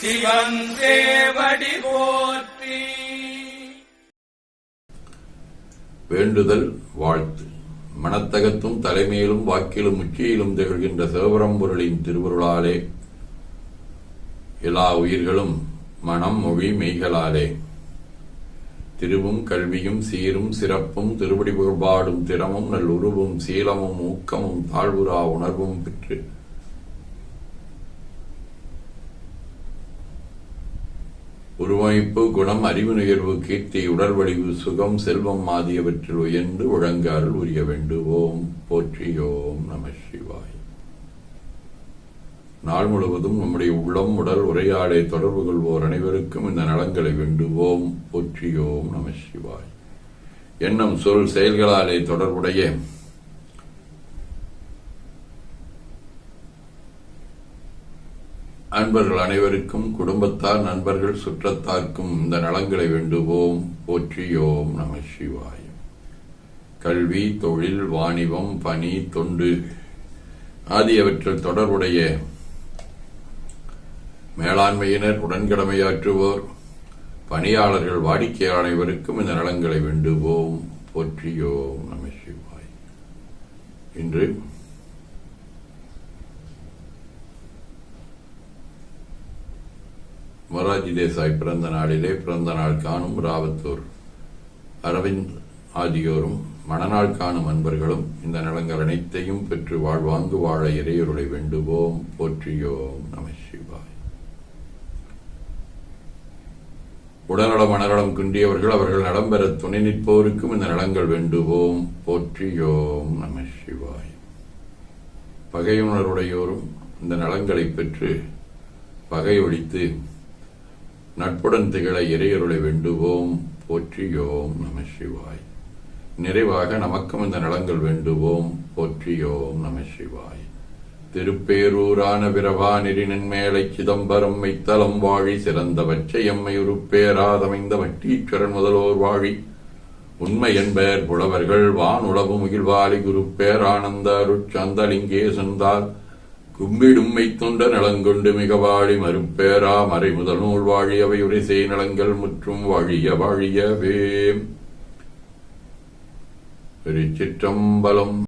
சிவன் சேவடி போற்றி. வேண்டுதல் வாழ்த்து. மனத்தகத்தும் தலைமையிலும் வாக்கிலும் உச்சியிலும் திகழ்கின்ற சிவபரம்பொருளின் திருவருளாலே எல்லா உயிர்களும் மனம் மொழி மெய்களாலே. திருவும் கல்வியும் சீரும் சிறப்பும் திருவடி புகழ்பாடும் திறமும் நல் உருவும் சீலமும் ஊக்கமும் தாழ்வுரா உணர்வும் பெற்று உருவமைப்பு குணம் அறிவு நுயர்வு கீர்த்தி உடல்வழிவு சுகம் செல்வம் ஆகியவற்றில் உயர்ந்து ஒழங்கால் உரிய வேண்டுவோம் போற்றியோம் நம சிவாய். நாள் முழுவதும் நம்முடைய உள்ளம் உடல் உரையாடை தொடர்பு கொள்வோர் அனைவருக்கும் இந்த நலங்களை வேண்டுவோம் போற்றியோம் நம சிவாய். எண்ணம் சொல் செயல்களாலே தொடர்புடைய அன்பர்கள் அனைவருக்கும் குடும்பத்தார் நண்பர்கள் சுற்றத்தார்க்கும் இந்த நலங்களை வேண்டுவோம். போற்றியோம் நம சிவாயம் கல்வி தொழில் வாணிபம் பணி தொண்டு ஆகியவற்றில் தொடர்புடைய மேலாண்மையினர் உடன்கடமையாற்றுவோர் பணியாளர்கள் வாடிக்கையாளர் அனைவருக்கும் இந்த நலங்களை வேண்டுவோம். போற்றியோம் நம சிவாய். இன்று மொராஜி தேசாய் பிறந்த நாளிலே பிறந்த நாள் காணும் ராவத்தூர். அரவிந்த் ஆகியோரும் மணநாள் காணும் அன்பர்களும் இந்த நலங்கள் அனைத்தையும் பெற்று வாழ்வாங்கு வாழ இறையொருளை வேண்டுவோம் போற்றியோம் நம சிவாய். உடல்நலம் மனநலம் குன்றியவர்கள் அவர்கள் நலம் பெற துணை நிற்போருக்கும் இந்த நலங்கள் வேண்டுவோம் போற்றியோம் நம சிவாய். பகையுணர்வுடையோரும் இந்த நலங்களை பெற்று பகை ஒழித்து நட்புடன் திகழ இறையருளை வேண்டுவோம். போற்றியோம் நம சிவாய். நிறைவாக நமக்கும் இந்த நலங்கள் வேண்டுவோம். போற்றியோம் நம சிவாய். திருப்பேரூரான பிரபானிரி நன்மேலை சிதம்பரம் மைத்தலம் வாழி சிறந்த வச்சையம்மை உருப்பேராதமைந்த வட்டீஸ்வரன் முதல்வோர் வாழி. உண்மை என்பர் புலவர்கள் வானுளவு முகில்வாலி குருப்பேர் ஆனந்த அருட்சந்தலிங்கே சென்றார் கும்பிடும் தொண்ட நலங்கொண்டு மிக வாழி மறுப்பேரா மறை முதல் நூல் வாழியவை அவை நலங்கள் முற்றும் வாழிய வாழியவே. திருச்சிற்றம்பலம்